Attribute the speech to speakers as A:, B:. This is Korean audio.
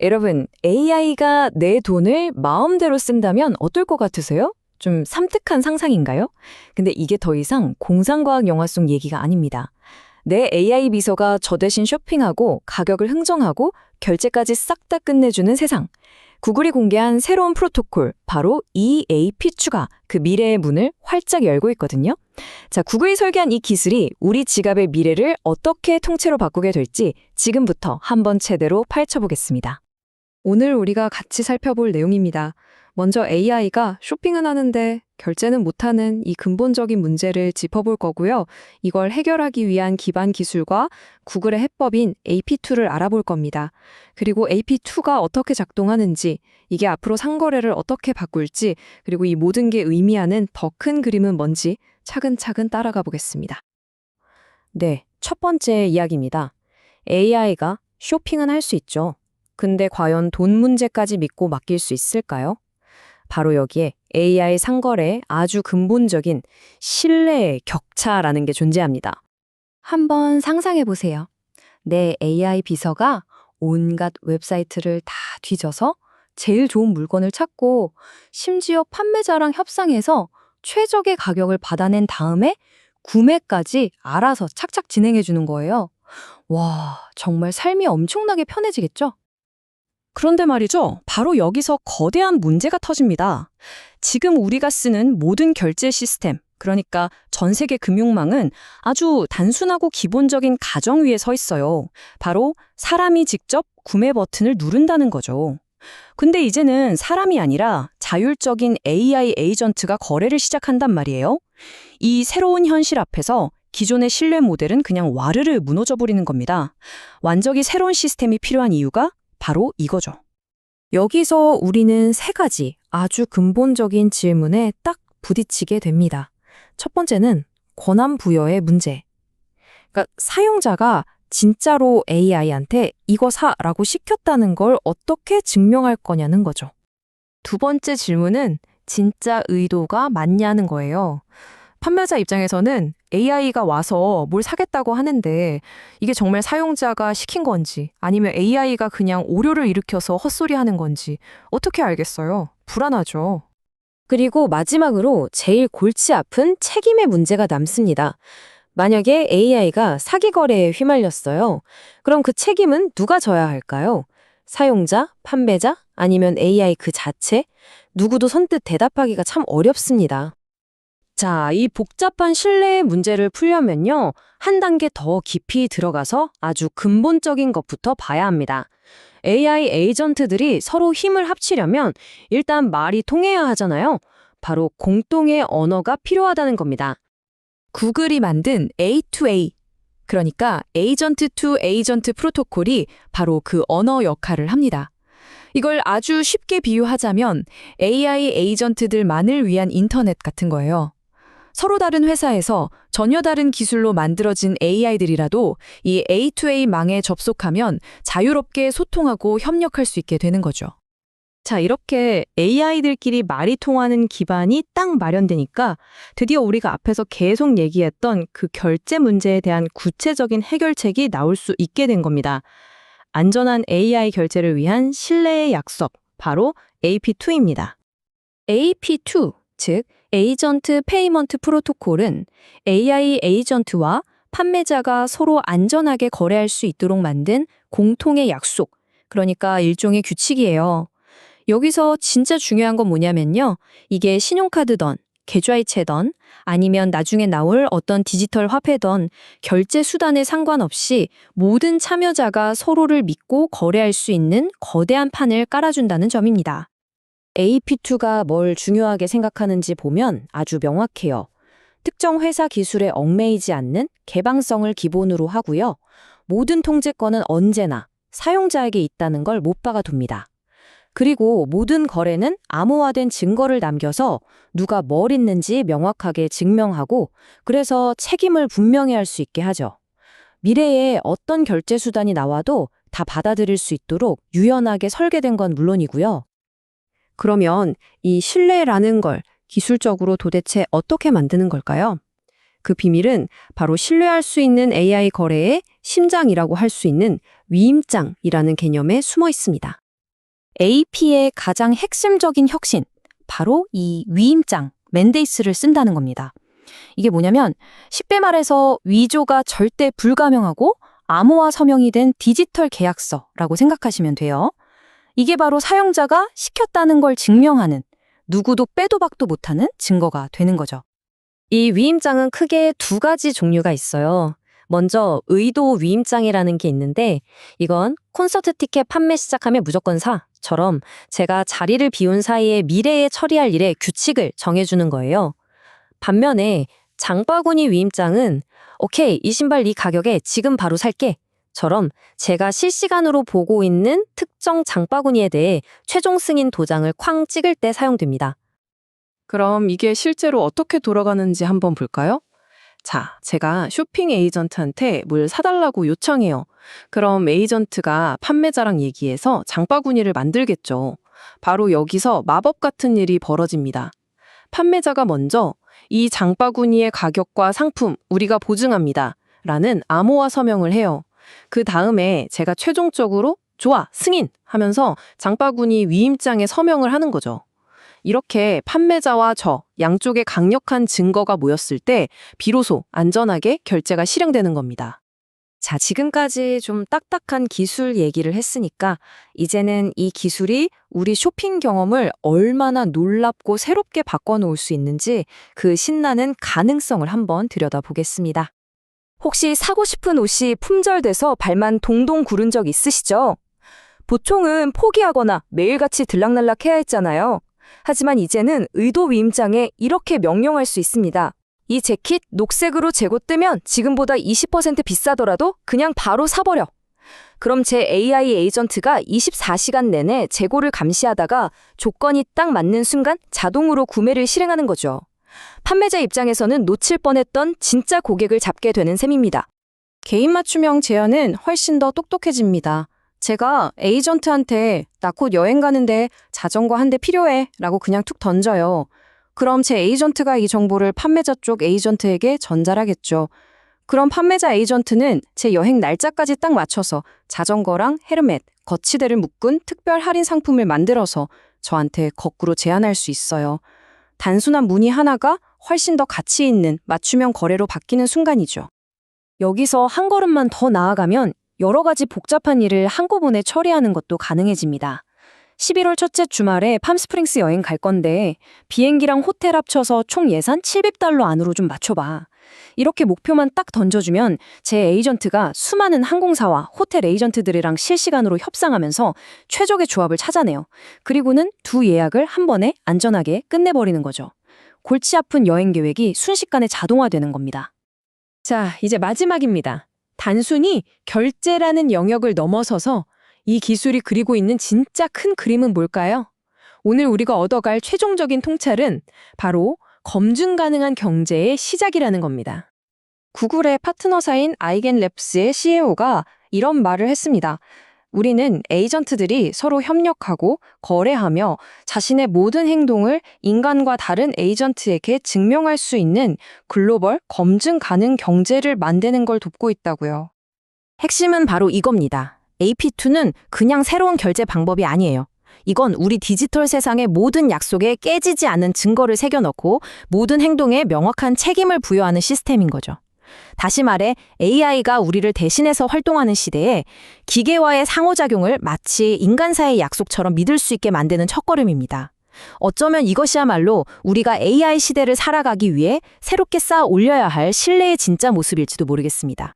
A: 여러분, AI가 내 돈을 마음대로 쓴다면 어떨 것 같으세요? 좀 섬뜩한 상상인가요? 근데 이게 더 이상 공상과학 영화 속 얘기가 아닙니다. 내 AI 비서가 저 대신 쇼핑하고 가격을 흥정하고 결제까지 싹 다 끝내주는 세상. 구글이 공개한 새로운 프로토콜, 바로 EAP 추가, 그 미래의 문을 활짝 열고 있거든요. 자, 구글이 설계한 이 기술이 우리 지갑의 미래를 어떻게 통째로 바꾸게 될지 지금부터 한번 제대로 파헤쳐보겠습니다.
B: 오늘 우리가 같이 살펴볼 내용입니다. 먼저 AI가 쇼핑은 하는데 결제는 못하는 이 근본적인 문제를 짚어볼 거고요. 이걸 해결하기 위한 기반 기술과 구글의 해법인 AP2를 알아볼 겁니다. 그리고 AP2가 어떻게 작동하는지, 이게 앞으로 상거래를 어떻게 바꿀지, 그리고 이 모든 게 의미하는 더 큰 그림은 뭔지 차근차근 따라가 보겠습니다.
A: 네, 첫 번째 이야기입니다. AI가 쇼핑은 할 수 있죠. 근데 과연 돈 문제까지 믿고 맡길 수 있을까요? 바로 여기에 AI 상거래의 아주 근본적인 신뢰의 격차라는 게 존재합니다. 한번 상상해 보세요. 내 AI 비서가 온갖 웹사이트를 다 뒤져서 제일 좋은 물건을 찾고 심지어 판매자랑 협상해서 최적의 가격을 받아낸 다음에 구매까지 알아서 착착 진행해 주는 거예요. 와, 정말 삶이 엄청나게 편해지겠죠?
C: 그런데 말이죠. 바로 여기서 거대한 문제가 터집니다. 지금 우리가 쓰는 모든 결제 시스템, 그러니까 전 세계 금융망은 아주 단순하고 기본적인 가정 위에 서 있어요. 바로 사람이 직접 구매 버튼을 누른다는 거죠. 근데 이제는 사람이 아니라 자율적인 AI 에이전트가 거래를 시작한단 말이에요. 이 새로운 현실 앞에서 기존의 신뢰 모델은 그냥 와르르 무너져 버리는 겁니다. 완전히 새로운 시스템이 필요한 이유가 바로 이거죠.
A: 여기서 우리는 세 가지 아주 근본적인 질문에 딱 부딪히게 됩니다. 첫 번째는 권한 부여의 문제. 그러니까 사용자가 진짜로 AI한테 이거 사라고 시켰다는 걸 어떻게 증명할 거냐는 거죠. 두 번째 질문은 진짜 의도가 맞냐는 거예요. 판매자 입장에서는 AI가 와서 뭘 사겠다고 하는데 이게 정말 사용자가 시킨 건지 아니면 AI가 그냥 오류를 일으켜서 헛소리 하는 건지 어떻게 알겠어요? 불안하죠. 그리고 마지막으로 제일 골치 아픈 책임의 문제가 남습니다. 만약에 AI가 사기 거래에 휘말렸어요. 그럼 그 책임은 누가 져야 할까요? 사용자, 판매자, 아니면 AI 그 자체? 누구도 선뜻 대답하기가 참 어렵습니다. 자, 이 복잡한 신뢰의 문제를 풀려면요. 한 단계 더 깊이 들어가서 아주 근본적인 것부터 봐야 합니다. AI 에이전트들이 서로 힘을 합치려면 일단 말이 통해야 하잖아요. 바로 공동의 언어가 필요하다는 겁니다. 구글이 만든 A2A, 그러니까 에이전트 투 에이전트 프로토콜이 바로 그 언어 역할을 합니다. 이걸 아주 쉽게 비유하자면 AI 에이전트들만을 위한 인터넷 같은 거예요. 서로 다른 회사에서 전혀 다른 기술로 만들어진 AI들이라도 이 A2A 망에 접속하면 자유롭게 소통하고 협력할 수 있게 되는 거죠. 자, 이렇게 AI들끼리 말이 통하는 기반이 딱 마련되니까 드디어 우리가 앞에서 계속 얘기했던 그 결제 문제에 대한 구체적인 해결책이 나올 수 있게 된 겁니다. 안전한 AI 결제를 위한 신뢰의 약속, 바로 AP2입니다. AP2, 즉 에이전트 페이먼트 프로토콜은 AI 에이전트와 판매자가 서로 안전하게 거래할 수 있도록 만든 공통의 약속, 그러니까 일종의 규칙이에요. 여기서 진짜 중요한 건 뭐냐면요. 이게 신용카드던, 계좌이체던, 아니면 나중에 나올 어떤 디지털 화폐던 결제 수단에 상관없이 모든 참여자가 서로를 믿고 거래할 수 있는 거대한 판을 깔아준다는 점입니다. AP2가 뭘 중요하게 생각하는지 보면 아주 명확해요. 특정 회사 기술에 얽매이지 않는 개방성을 기본으로 하고요. 모든 통제권은 언제나 사용자에게 있다는 걸 못 박아 둡니다. 그리고 모든 거래는 암호화된 증거를 남겨서 누가 뭘 했는지 명확하게 증명하고 그래서 책임을 분명히 할 수 있게 하죠. 미래에 어떤 결제 수단이 나와도 다 받아들일 수 있도록 유연하게 설계된 건 물론이고요. 그러면 이 신뢰라는 걸 기술적으로 도대체 어떻게 만드는 걸까요? 그 비밀은 바로 신뢰할 수 있는 AI 거래의 심장이라고 할 수 있는 위임장이라는 개념에 숨어 있습니다.
D: AP의 가장 핵심적인 혁신, 바로 이 위임장, 맨데이스를 쓴다는 겁니다. 이게 뭐냐면 쉽게 말해서 위조가 절대 불가명하고 암호화 서명이 된 디지털 계약서라고 생각하시면 돼요. 이게 바로 사용자가 시켰다는 걸 증명하는 누구도 빼도 박도 못하는 증거가 되는 거죠.
A: 이 위임장은 크게 두 가지 종류가 있어요. 먼저 의도 위임장이라는 게 있는데 이건 콘서트 티켓 판매 시작하면 무조건 사처럼 제가 자리를 비운 사이에 미래에 처리할 일의 규칙을 정해주는 거예요. 반면에 장바구니 위임장은 오케이 이 신발 이 가격에 지금 바로 살게 처럼 제가 실시간으로 보고 있는 특정 장바구니에 대해 최종 승인 도장을 쾅 찍을 때 사용됩니다.
B: 그럼 이게 실제로 어떻게 돌아가는지 한번 볼까요? 자, 제가 쇼핑 에이전트한테 뭘 사달라고 요청해요. 그럼 에이전트가 판매자랑 얘기해서 장바구니를 만들겠죠. 바로 여기서 마법 같은 일이 벌어집니다. 판매자가 먼저 이 장바구니의 가격과 상품 우리가 보증합니다. 라는 암호화 서명을 해요. 그 다음에 제가 최종적으로 좋아, 승인! 하면서 장바구니 위임장에 서명을 하는 거죠. 이렇게 판매자와 저 양쪽에 강력한 증거가 모였을 때 비로소 안전하게 결제가 실행되는 겁니다.
A: 자, 지금까지 좀 딱딱한 기술 얘기를 했으니까 이제는 이 기술이 우리 쇼핑 경험을 얼마나 놀랍고 새롭게 바꿔놓을 수 있는지 그 신나는 가능성을 한번 들여다보겠습니다. 혹시 사고 싶은 옷이 품절돼서 발만 동동 구른 적 있으시죠? 보통은 포기하거나 매일같이 들락날락 해야 했잖아요. 하지만 이제는 의도 위임장에 이렇게 명령할 수 있습니다. 이 재킷 녹색으로 재고 뜨면 지금보다 20% 비싸더라도 그냥 바로 사버려. 그럼 제 AI 에이전트가 24시간 내내 재고를 감시하다가 조건이 딱 맞는 순간 자동으로 구매를 실행하는 거죠. 판매자 입장에서는 놓칠 뻔했던 진짜 고객을 잡게 되는 셈입니다.
D: 개인 맞춤형 제어는 훨씬 더 똑똑해집니다. 제가 에이전트한테 나 곧 여행 가는데 자전거 한 대 필요해 라고 그냥 툭 던져요. 그럼 제 에이전트가 이 정보를 판매자 쪽 에이전트에게 전달하겠죠. 그럼 판매자 에이전트는 제 여행 날짜까지 딱 맞춰서 자전거랑 헤르멧, 거치대를 묶은 특별 할인 상품을 만들어서 저한테 거꾸로 제안할 수 있어요. 단순한 문의 하나가 훨씬 더 가치 있는 맞춤형 거래로 바뀌는 순간이죠. 여기서 한 걸음만 더 나아가면 여러 가지 복잡한 일을 한꺼번에 처리하는 것도 가능해집니다. 11월 첫째 주말에 팜스프링스 여행 갈 건데 비행기랑 호텔 합쳐서 총 예산 700달러 안으로 좀 맞춰봐. 이렇게 목표만 딱 던져주면 제 에이전트가 수많은 항공사와 호텔 에이전트들이랑 실시간으로 협상하면서 최적의 조합을 찾아내요. 그리고는 두 예약을 한 번에 안전하게 끝내버리는 거죠. 골치 아픈 여행 계획이 순식간에 자동화되는 겁니다.
A: 자, 이제 마지막입니다. 단순히 결제라는 영역을 넘어서서 이 기술이 그리고 있는 진짜 큰 그림은 뭘까요? 오늘 우리가 얻어갈 최종적인 통찰은 바로 검증 가능한 경제의 시작이라는 겁니다.
D: 구글의 파트너사인 아이겐랩스의 CEO가 이런 말을 했습니다. 우리는 에이전트들이 서로 협력하고 거래하며 자신의 모든 행동을 인간과 다른 에이전트에게 증명할 수 있는 글로벌 검증 가능 경제를 만드는 걸 돕고 있다고요. 핵심은 바로 이겁니다. AP2는 그냥 새로운 결제 방법이 아니에요. 이건 우리 디지털 세상의 모든 약속에 깨지지 않는 증거를 새겨넣고 모든 행동에 명확한 책임을 부여하는 시스템인 거죠. 다시 말해 AI가 우리를 대신해서 활동하는 시대에 기계와의 상호작용을 마치 인간사의 약속처럼 믿을 수 있게 만드는 첫걸음입니다. 어쩌면 이것이야말로 우리가 AI 시대를 살아가기 위해 새롭게 쌓아 올려야 할 신뢰의 진짜 모습일지도 모르겠습니다.